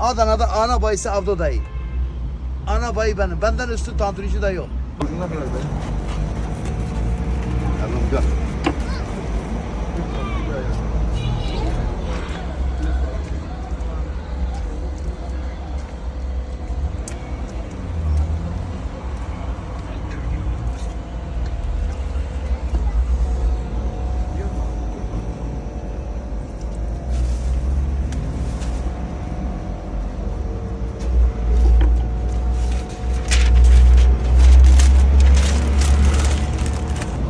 Adana'da ana bayisi Avdo dayı. Ana bayı benim. Benden üstün tantunici de yok. Tamam gel.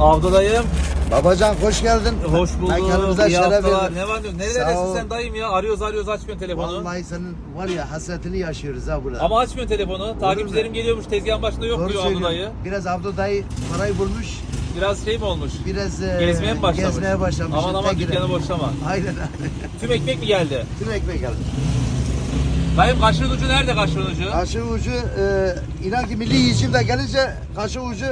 Avda dayım. Babacan hoş geldin. Hoş bulduk. Mekanımıza İyi şeref haftalar. verdin. Ne var diyorsun? Neredesin sen dayım ya? Arıyoruz arıyoruz açmıyorsun telefonu. Vallahi senin var ya hasretini yaşıyoruz ha burada. Ama açmıyorsun telefonu. Takipçilerim mu? geliyormuş tezgahın başında yok Doğru diyor Avda söylüyorsun. dayı. Biraz Avdo dayı parayı bulmuş. Biraz şey mi olmuş? Biraz e, Gezmeye mi başlamış? Gezmeye başlamış. Aman aman Tekrar. dükkanı boşlama. Aynen aynen. Tüm ekmek mi geldi? Tüm ekmek geldi. Dayım kaşığın ucu nerede kaşığın ucu? Kaşı ucu e, inan ki milli yiyişim de gelince kaşı ucu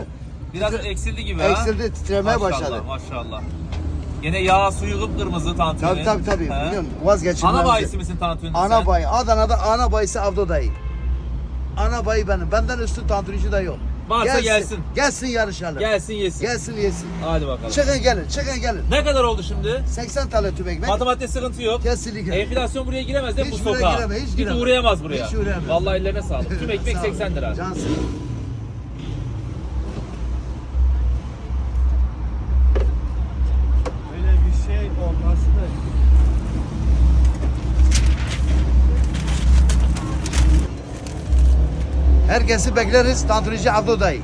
Biraz eksildi gibi ha. eksildi titremeye Maşallah, başladı. Maşallah. Yine yağ suyu kıpkırmızı tantuni. Tabii tabii tabii. He? Biliyorum vazgeçilmez. Ana bayisi misin tantuninin sen? Ana bayı. Adana'da ana bayisi Avdo dayı. Ana bayı benim. Benden üstün tantunici de yok. Varsa gelsin. Gelsin yarışalım. Gelsin yesin. Gelsin yesin. Hadi bakalım. Çıkın gelin, çıkın gelin. Ne kadar oldu şimdi? 80 tane tüm ekmek. Matematik sıkıntı yok. Kesinlikle. Enflasyon buraya giremez değil mi Hiç bu buraya sokağa? giremez, hiç Hiç giremez. uğrayamaz buraya. Hiç uğrayamaz. Vallahi ellerine sağlık. Tüm ekmek Sağ ol. 80 lira. Cansın. Herkesi bekleriz. Tantunici Avdo dayı.